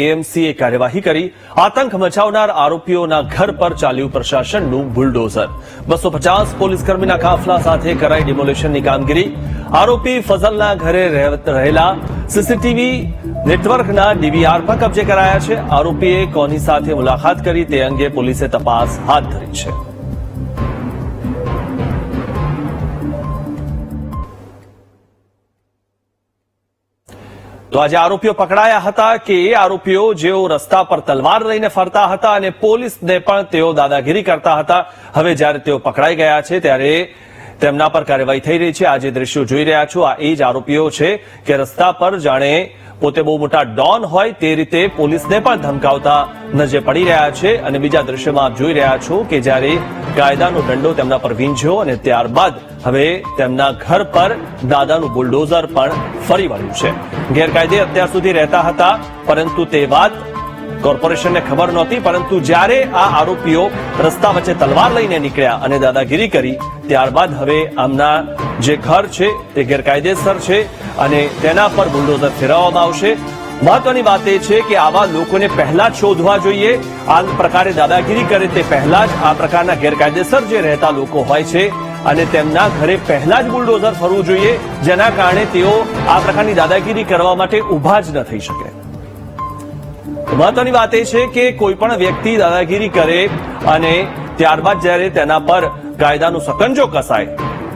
એએમસીએ કાર્યવાહી કરી, આતંક મચાવનાર આરોપીઓના ઘર પર ચાલ્યું પ્રશાસનનું બુલડોઝર. બસો પચાસ પોલીસકર્મીના કાફલા સાથે કરાઈ ડિમોલેશનની કામગીરી. આરોપી ફઝલના ઘરે રહે- રહેલા સીસીટીવી નેટવર્કના ડીવીઆર પણ કબજે કરાયા છે. આરોપીએ કોની સાથે મુલાકાત કરી તે અંગે પોલીસે તપાસ હાથ ધરી છે. તો આજે આરોપીઓ પકડાયા હતા કે એ આરોપીઓ જેઓ રસ્તા પર તલવાર લઈને ફરતા હતા અને પોલીસને પણ તેઓ દાદાગીરી કરતા હતા. હવે જ્યારે તેઓ પકડાઈ ગયા છે, ત્યારે તેમના પર કાર્યવાહી થઈ રહી છે. આજે દ્રશ્યો જોઈ રહ્યા છો, આ એ જ આરોપીઓ છે કે રસ્તા પર જાણે પોતે બહુ મોટા ડોન હોય તે રીતે પોલીસને પણ ધમકાવતા નજરે પડી રહ્યા છે. અને બીજા દ્રશ્યમાં જોઈ રહ્યા છો કે જ્યારે કાયદાનો દંડો તેમના પર વીંઝ્યો અને ત્યારબાદ હવે તેમના ઘર પર દાદાનું બુલડોઝર પણ ફરી વળ્યું છે. ગેરકાયદે અત્યાર સુધી રહેતા હતા, પરંતુ તે વાત કોર્પોરેશનને ખબર નહોતી, પરંતુ જ્યારે આ આરોપીઓ રસ્તા વચ્ચે તલવાર લઈને નીકળ્યા અને દાદાગીરી કરી, ત્યારબાદ હવે આમના જે ઘર છે તે ગેરકાયદેસર છે અને તેના પર બુલડોઝર ફેરવવામાં આવશે. મહત્વની વાત એ છે કે આવા લોકોને પહેલા જ શોધવા જોઈએ. આ પ્રકારે દાદાગીરી કરે તે પહેલા જ આ પ્રકારના ગેરકાયદેસર જે રહેતા લોકો હોય છે અને તેમના ઘરે પહેલા જ બુલડોઝર ફરવું જોઈએ, જેના કારણે તેઓ આ પ્રકારની દાદાગીરી કરવા માટે ઊભા જ ન થઈ શકે. મહત્વની વાત એ છે કે કોઈ પણ વ્યક્તિ દાદાગીરી કરે અને ત્યારબાદ જ્યારે તેના પર કાયદાનો સકંજો કસાય,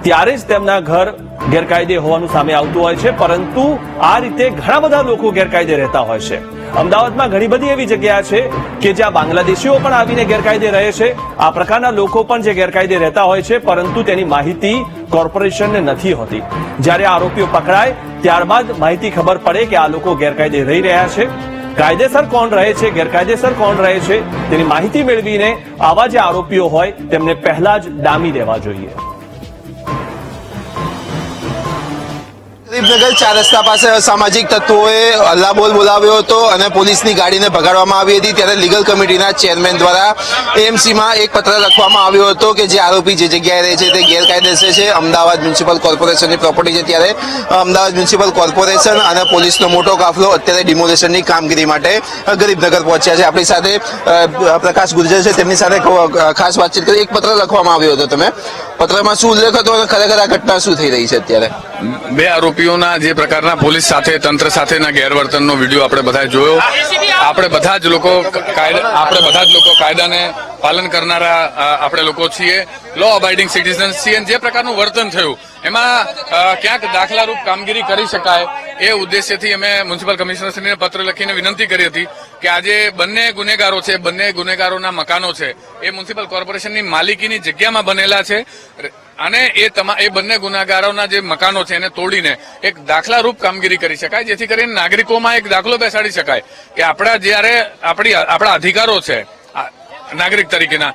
ત્યારે જ તેમના ઘર ગેરકાયદે હોવાનું સામે આવતું હોય છે, પરંતુ આ રીતે ઘણા બધા લોકો ગેરકાયદે રહેતા હોય છે. અમદાવાદમાં ઘણી બધી એવી જગ્યા છે કે જ્યાં બાંગ્લાદેશીઓ પણ આવીને ગેરકાયદે રહે છે. આ પ્રકારના લોકો પણ જે ગેરકાયદે રહેતા હોય છે, પરંતુ તેની માહિતી કોર્પોરેશનને નથી હોતી. જ્યારે આરોપીઓ પકડાય, ત્યારબાદ માહિતી ખબર પડે કે આ લોકો ગેરકાયદે રહી રહ્યા છે. કાયદેસર કોણ રહે છે, ગેરકાયદેસર કોણ રહે છે, તેની માહિતી મેળવીને આવા જે આરોપીઓ હોય, તેમને પહેલા જ ડામી દેવા જોઈએ. ગરીબનગર ચાર રસ્તા પાસે અસામાજિક તત્વોએ હલ્લાબોલ બોલાવ્યો હતો અને પોલીસની ગાડીને ભગાડવામાં આવી હતી. ત્યારે લીગલ કમિટીના ચેરમેન દ્વારા એએમસીમાં એક પત્ર લખવામાં આવ્યો હતો કે જે આરોપી જે જગ્યાએ રહે છે તે ગેરકાયદેસર છે. અમદાવાદ મ્યુનિસિપલ કોર્પોરેશનની પ્રોપર્ટી છે ત્યારે અમદાવાદ મ્યુનિસિપલ કોર્પોરેશન અને પોલીસનો મોટો કાફલો અત્યારે ડિમોલેશનની કામગીરી માટે ગરીબનગર પહોંચ્યા છે. આપણી સાથે પ્રકાશ ગુર્જર છે. તેમની સાથે ખાસ વાતચીત કરી. એક પત્ર લખવામાં આવ્યો હતો. તમે પત્રમાં શું ઉલ્લેખ હતો અને ખરેખર આ ઘટના શું થઈ રહી છે અત્યારે? બે આરોપીઓના જે પ્રકારના પોલીસ સાથે, તંત્ર સાથેના ગેરવર્તનનો વીડિયો આપણે બધા જોયો. આપણે બધા જ લોકો આપણે બધા જ લોકો કાયદાને પાલન કરનારા આપણે લોકો છીએ. લો અબાઇડિંગ સિટીઝન્સ છીએ જે પ્રકારનું વર્તન થયું, એમાં ક્યાંક દાખલારૂપ કામગીરી કરી શકાય એ ઉદ્દેશ્યથી અમે મ્યુનિસિપલ કમિશનરશ્રીને પત્ર લખીને વિનંતી કરી હતી. કે આજે બંને ગુનેગારો છે, બંને ગુનેગારોના મકાનો છે, એ મ્યુનિસિપલ કોર્પોરેશનની માલિકીની જગ્યામાં બનેલા છે. અને એ તમા, એ બંને ગુનાગારોના જે મકાનો છે, એને તોડીને એક દાખલારૂપ કામગીરી કરી શકાય, જેથી કરીને નાગરિકોમાં એક દાખલો બેસાડી શકાય. કે આપણા જ્યારે આપણી આપણા અધિકારો છે નાગરિક તરીકેના,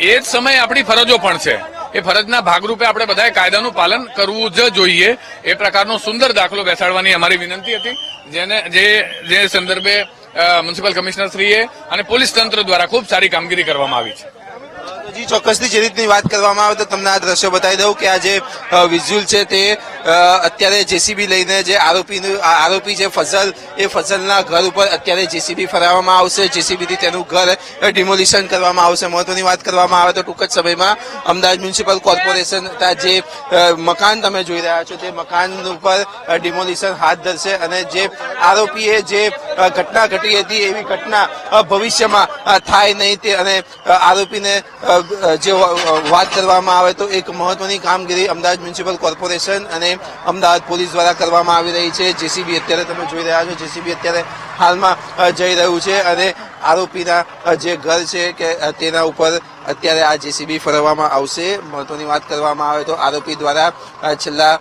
એ જ સમયે આપણી ફરજો પણ છે. એ ફરજના ભાગરૂપે આપણે બધાએ કાયદાનું પાલન કરવું જ જોઈએ. એ પ્રકારનો સુંદર દાખલો બેસાડવાની અમારી વિનંતી હતી, જેને, જે જે સંદર્ભે મ્યુનિસિપલ કમિશનરશ્રીએ અને પોલીસ તંત્ર દ્વારા ખૂબ સારી કામગીરી કરવામાં આવી છે. જી, ચોક્કસથી જે રીતની વાત કરવામાં આવે તો તમને આ દ્રશ્ય બતાવી દઉં કે આ જે વિઝ્યુઅલ છે તે અત્યારે જેસીબી લઈને જે આરોપીનું આરોપી જે ફઝલ, એ ફઝલના ઘર ઉપર અત્યારે જેસીબી ફરાવવામાં આવશે. જેસીબીથી તેનું ઘર ડિમોલિશન કરવામાં આવશે. મહત્વની વાત કરવામાં આવે તો ટૂંક જ સમયમાં અમદાવાદ મ્યુનિસિપલ કોર્પોરેશન જે મકાન તમે જોઈ રહ્યા છો તે મકાન ઉપર ડિમોલિશન હાથ ધરશે અને જે આરોપીએ જે ઘટના ઘટી હતી, એવી ઘટના ભવિષ્યમાં થાય નહીં તે અને આરોપીને જે વાત કરવામાં આવે તો એક મહત્વની કામગીરી અમદાવાદ મ્યુનિસિપલ કોર્પોરેશન અને અમદાવાદ પોલીસ દ્વારા કરવામાં આવી રહી છે. જેસીબી અત્યારે તમે જોઈ રહ્યા છો, જેસીબી અત્યારે હાલમાં જઈ રહ્યું છે અને આરોપીના જે ઘર છે કે તેના ઉપર અત્યારે આ જેસીબી ફરવામાં આવશે. મહત્વની વાત કરવામાં આવે તો આરોપી દ્વારા છેલ્લા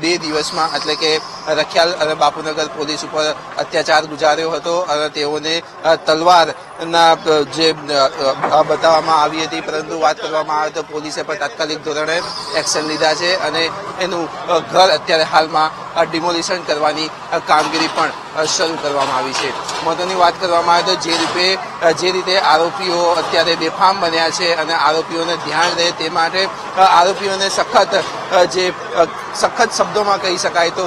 બે દિવસમાં, એટલે કે રખિયાલ અને બાપુનગર પોલીસ ઉપર અત્યાચાર ગુજાર્યો હતો અને તેઓને તલવારના જે બતાવવામાં આવી હતી, પરંતુ વાત કરવામાં આવે તો પોલીસે પણ તાત્કાલિક ધોરણે એક્શન લીધા છે અને એનું ઘર અત્યારે હાલમાં ડિમોલિશન કરવાની કામગીરી પણ શરૂ કરવામાં આવી છે. મહત્વની વાત કરવામાં આવે તો જે રીતે જે રીતે આરોપીઓ અત્યારે બેફામ બન્યા છે અને આરોપીઓને ધ્યાન રહે તે માટે આરોપીઓને સખત જે સખત શબ્દોમાં કહી શકાય તો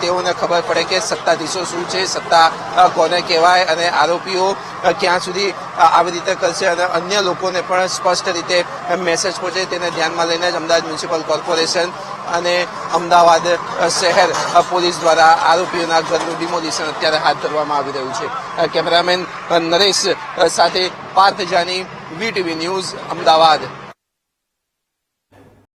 તેઓને ખબર પડે કે સત્તાધીશો શું છે, સત્તા કોને કહેવાય અને આરોપીઓ ક્યાં સુધી આવી રીતે કરશે અને અન્ય લોકોને પણ સ્પષ્ટ રીતે મેસેજ પહોંચે તેને ધ્યાનમાં લઈને જ અમદાવાદ મ્યુનિસિપલ કોર્પોરેશન અને અમદાવાદ શહેર પોલીસ દ્વારા આરોપીઓના ઘરનું ડિમોલિશન અત્યારે હાથ ધરવામાં આવી રહ્યું છે. કેમેરામેન નરેશ સાથે પાર્થ જાની વીટીવી ન્યૂઝ, અમદાવાદ.